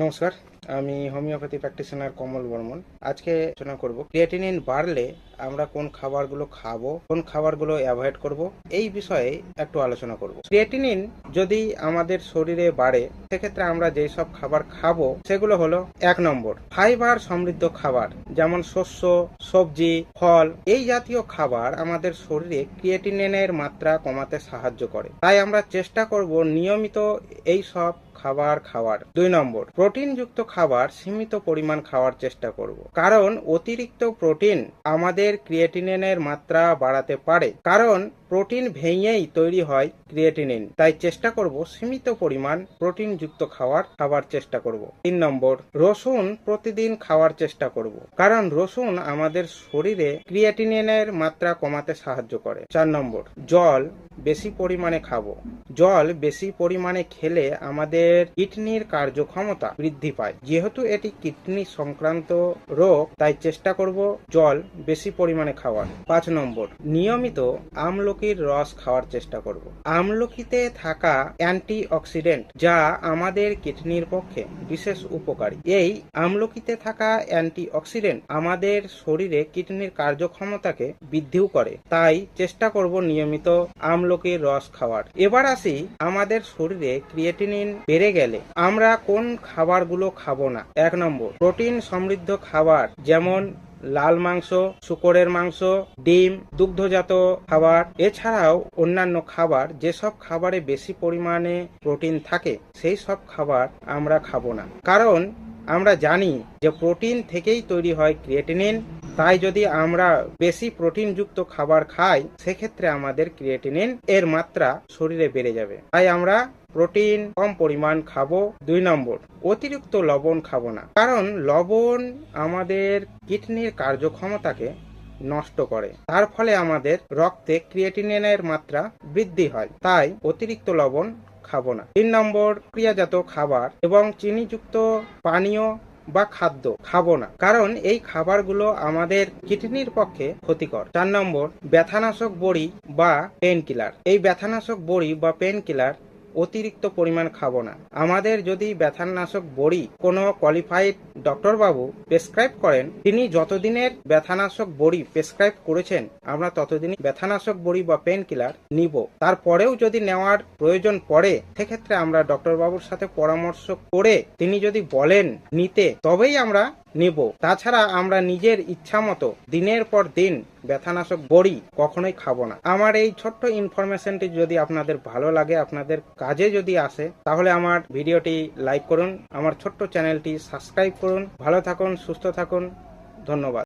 নমস্কার, আমি homeopathy practitioner কমল বর্মন। আজকে আলোচনা করব, ক্রিয়েটিনিন বাড়লে আমরা কোন খাবারগুলো খাব, কোন খাবারগুলো অ্যাভয়েড করব, এই বিষয়ে একটু আলোচনা করব। ক্রিয়েটিনিন যদি আমাদের শরীরে বাড়ে, সেক্ষেত্রে আমরা যেই সব খাবার খাব, সেগুলো হলো এক নম্বর, ফাইবার সমৃদ্ধ খাবার, যেমন শস্য, সবজি, ফল, এই জাতীয় খাবার আমাদের শরীরে ক্রিয়েটিনিনের মাত্রা কমাতে সাহায্য করে। তাই আমরা চেষ্টা করব নিয়মিত এই সব খাবার খাওয়ার। দুই নম্বর, প্রোটিনযুক্ত খাবার সীমিত পরিমাণ খাওয়ার চেষ্টা করব। কারণ অতিরিক্ত প্রোটিন আমাদের ক্রিয়েটিনের মাত্রা বাড়াতে পারে। কারণ প্রোটিন ভেঙেই তৈরি হয় ক্রিয়েটিনিন। তাই চেষ্টা করব সীমিত পরিমাণ প্রোটিনযুক্ত খাবার খাবার চেষ্টা করব। তিন নম্বর, রসুন প্রতিদিন খাওয়ার চেষ্টা করব। কারণ রসুন আমাদের শরীরে ক্রিয়েটিনিনের মাত্রা কমাতে সাহায্য করে। চার নম্বর, জল বেশি পরিমাণে খাব। জল বেশি পরিমাণে খেলে আমাদের কিডনির কার্যক্ষমতা বৃদ্ধি পায়। যেহেতু এটি কিডনি সংক্রান্ত রোগ, তাই চেষ্টা করব জল বেশি পরিমাণে খাওয়ার। পাঁচ নম্বর, নিয়মিত আমলকির রস খাওয়ার চেষ্টা করব। আমলকিতে থাকা অ্যান্টি অক্সিডেন্ট যা আমাদের কিডনির পক্ষে বিশেষ উপকারী। এই আমলকিতে থাকা অ্যান্টি অক্সিডেন্ট আমাদের শরীরে কিডনির কার্যক্ষমতাকে বৃদ্ধিও করে। তাই চেষ্টা করব নিয়মিত আমলকির রস খাওয়ার। এবার আসি আমাদের শরীরে ক্রিয়েটিনিন বেড়ে গেলে। আমরা কোন খাবারগুলো খাব না? এক নম্বর, প্রোটিন সমৃদ্ধ খাবার যেমন লাল মাংস, শুকরের মাংস, ডিম, দুগ্ধজাত খাবার, এছাড়াও অন্যান্য খাবার, যেসব খাবারে বেশি পরিমাণে প্রোটিন থাকে, সেই সব খাবার আমরা খাব না। কারণ আমরা জানি যে প্রোটিন থেকেই তৈরি হয় ক্রিয়েটিনিন তাই যদি আমরা বেশি প্রোটিনযুক্ত খাবার খাই, সেক্ষেত্রে আমাদের ক্রিয়েটিনিন এর মাত্রা শরীরে বেড়ে যাবে। তাই আমরা প্রোটিন কম পরিমাণ খাব, দুই নম্বর, অতিরিক্ত লবণ খাব না। কারণ লবণ আমাদের কিডনির কার্যক্ষমতাকে নষ্ট করে। তার ফলে আমাদের রক্তে ক্রিয়েটিনিনের মাত্রা বৃদ্ধি হয়। তাই অতিরিক্ত লবণ খাব না। তিন নম্বর, ক্রিয়াজাত খাবার এবং চিনিযুক্ত পানীয় বা খাদ্য খাব না। কারণ এই খাবারগুলো আমাদের কিডনির পক্ষে ক্ষতিকর। চার নম্বর, ব্যথানাশক বড়ি বা পেন কিলার এই ব্যথানাশক বড়ি বা পেন কিলার অতিরিক্ত পরিমাণ খাব না। আমাদের যদি ব্যথানাশক বড়ি কোনো কোয়ালিফাইড ডক্টর বাবু প্রেসক্রাইব করেন, তিনি যতদিনের ব্যথানাশক বড়ি প্রেসক্রাইব করেছেন, আমরা ততদিনই ব্যথানাশক বড়ি বা পেন কিলার নিব। তারপরেও যদি নেওয়ার প্রয়োজন পড়ে, সেক্ষেত্রে আমরা ডক্টর বাবুর সাথে পরামর্শ করে, তিনি যদি বলেন নিতে, তবেই আমরা নিব। তাছাড়া আমরা নিজের ইচ্ছা মতো দিনের পর দিন ব্যথানাশক বড়ি কখনোই খাব না। আমার এই ছোট্ট ইনফরমেশনটি যদি আপনাদের ভালো লাগে, আপনাদের কাজে যদি আসে, তাহলে আমার ভিডিওটি লাইক করুন, আমার ছোট্ট চ্যানেলটি সাবস্ক্রাইব করুন। ভালো থাকুন, সুস্থ থাকুন, ধন্যবাদ।